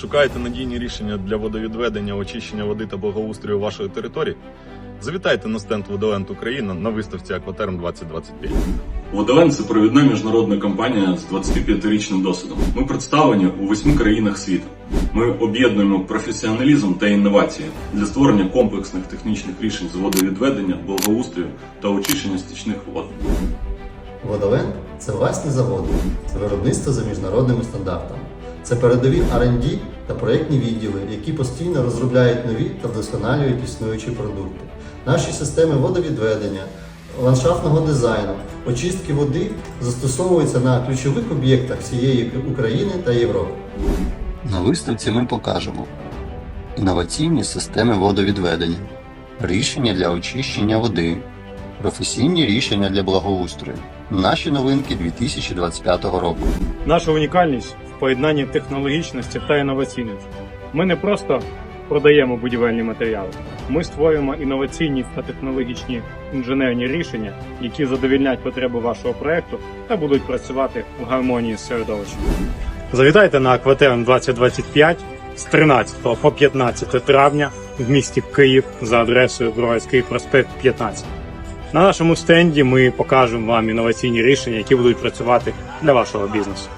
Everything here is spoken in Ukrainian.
Шукаєте надійні рішення для водовідведення, очищення води та благоустрою вашої території? Завітайте на стенд Водоленд Україна на виставці Акватерм 2025. Водолен це провідна міжнародна компанія з 25-річним досвідом. Ми представлені у восьми країнах світу. Ми об'єднуємо професіоналізм та інновації для створення комплексних технічних рішень з водовідведення, благоустрою та очищення стічних вод. Водолен це власні заводи, це виробництво за міжнародними стандартами. Це передові R&D та проєктні відділи, які постійно розробляють нові та вдосконалюють існуючі продукти. Наші системи водовідведення, ландшафтного дизайну, очистки води застосовуються на ключових об'єктах всієї України та Європи. На виставці ми покажемо інноваційні системи водовідведення, рішення для очищення води, професійні рішення для благоустрою, наші новинки 2025 року. Наша унікальність поєднанні технологічності та інноваційності. Ми не просто продаємо будівельні матеріали, ми створюємо інноваційні та технологічні інженерні рішення, які задовільнять потреби вашого проекту та будуть працювати в гармонії з середовищем. Завітайте на Акватерм 2025 з 13 по 15 травня в місті Київ за адресою Броварський проспект 15. На нашому стенді ми покажемо вам інноваційні рішення, які будуть працювати для вашого бізнесу.